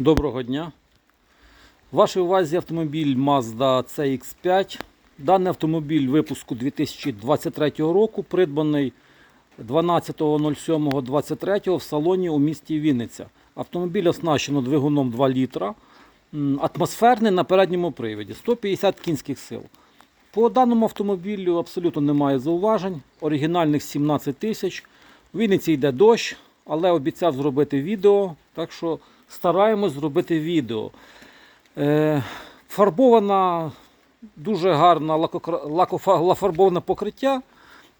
Доброго дня. В вашій увазі автомобіль Mazda CX5. Даний автомобіль випуску 2023 року, придбаний 12.07.23 в салоні у місті Вінниця. Автомобіль оснащено двигуном 2 літра, атмосферний на передньому привіді, 150 кінських сил. По даному автомобілю абсолютно немає зауважень. Оригінальних 17 тисяч. В Вінниці йде дощ, але обіцяв зробити відео, так що стараємось зробити відео. Е, фарбована дуже гарна лакокра- лакофа- лафарбоване покриття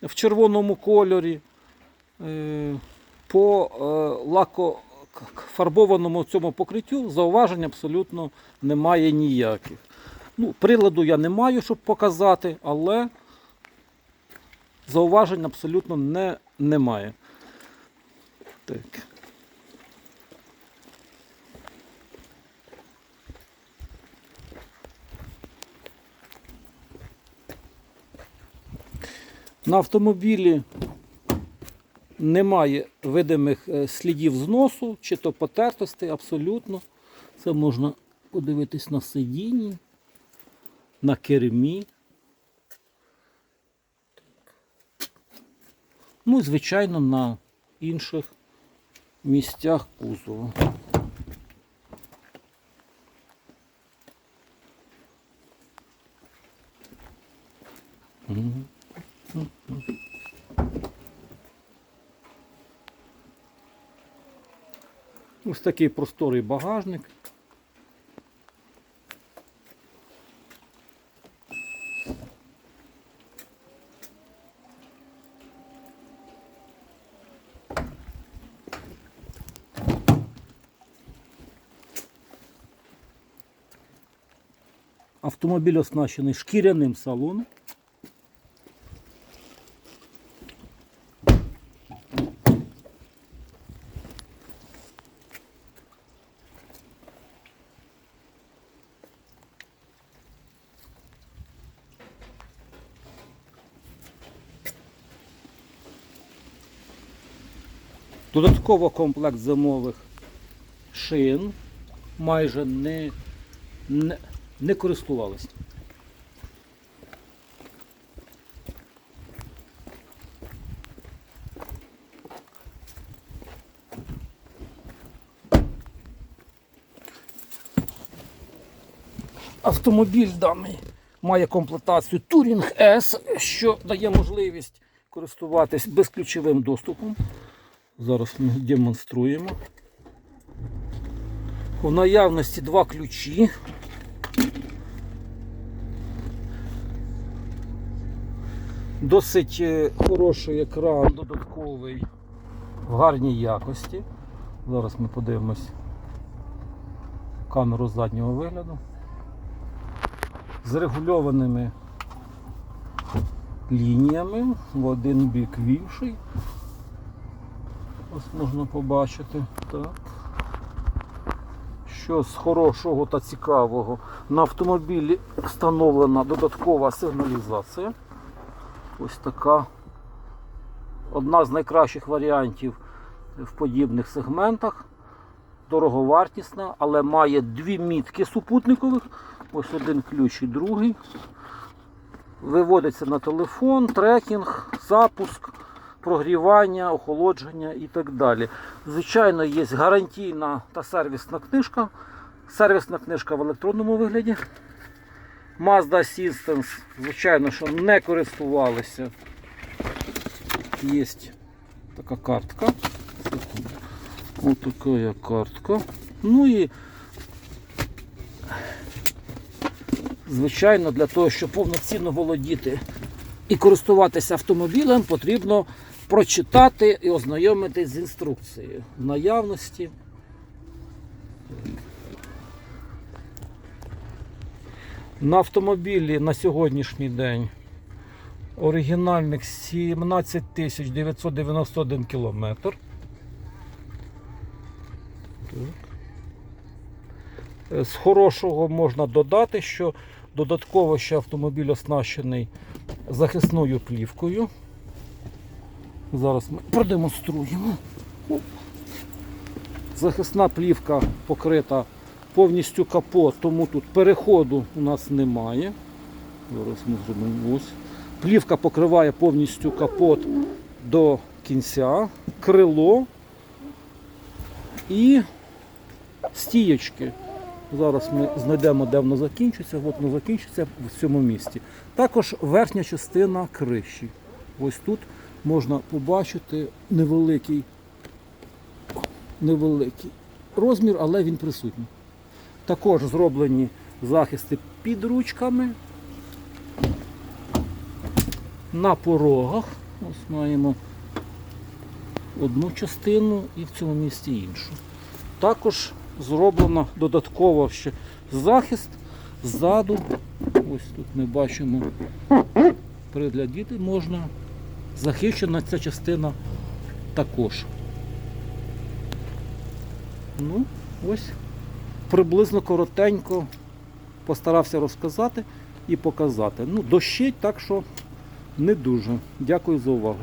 в червоному кольорі. Е, по е, лакофарбованому цьому покриттю зауважень абсолютно немає ніяких. Ну, приладу я не маю, щоб показати, але зауважень абсолютно не, немає. Так. На автомобілі немає видимих е, слідів зносу чи то потертостей, абсолютно. Це можна подивитись на сидінні, на кермі. Ну і, звичайно, на інших місцях кузова. Мгм. Ось такий просторий багажник. Автомобіль оснащений шкіряним салоном. Додатково комплект зимових шин майже не, не, не користувалися. Автомобіль даний має комплектацію Touring S, що дає можливість користуватись безключовим доступом. Зараз ми демонструємо. В наявності два ключі. Досить е, хороший екран додатковий в гарній якості. Зараз ми подивимось камеру заднього вигляду. З регульованими лініями в один бік вівший. Ось можна побачити. Так. Що хорошого та цікавого на автомобілі встановлена додаткова сигналізація. Ось така одна з найкращих варіантів в подібних сегментах. Дороговартісна, але має дві мітки супутникових. Ось один ключ і другий. Виводиться на телефон, трекінг, запуск, прогрівання, охолодження і так далі. Звичайно, є гарантійна та сервісна книжка. Сервісна книжка в електронному вигляді. Mazda Systems, звичайно, що не користувалися. Є така картка. Ось така картка. Ну і звичайно, для того, щоб повноцінно володіти і користуватися автомобілем, потрібно прочитати і ознайомитись з інструкцією наявності. На автомобілі на сьогоднішній день оригінальних 17 991 кілометр. З хорошого можна додати, що додатково ще автомобіль оснащений захисною плівкою. Зараз ми продемонструємо. Захисна плівка покрита повністю капот, тому тут переходу у нас немає. Зараз ми зробимо ось. Плівка покриває повністю капот до кінця, крило і стієчки. Зараз ми знайдемо, де воно закінчиться. От воно закінчиться в цьому місці. Також верхня частина криші. Ось тут можна побачити невеликий, невеликий розмір, але він присутній. Також зроблені захисти під ручками. На порогах. Ось маємо одну частину і в цьому місці іншу. Також зроблено додатково ще захист ззаду. Ось тут ми бачимо приглядіти можна. Захищена ця частина також. Ну, ось приблизно коротенько постарався розказати і показати. Ну, дощить, так що не дуже. Дякую за увагу.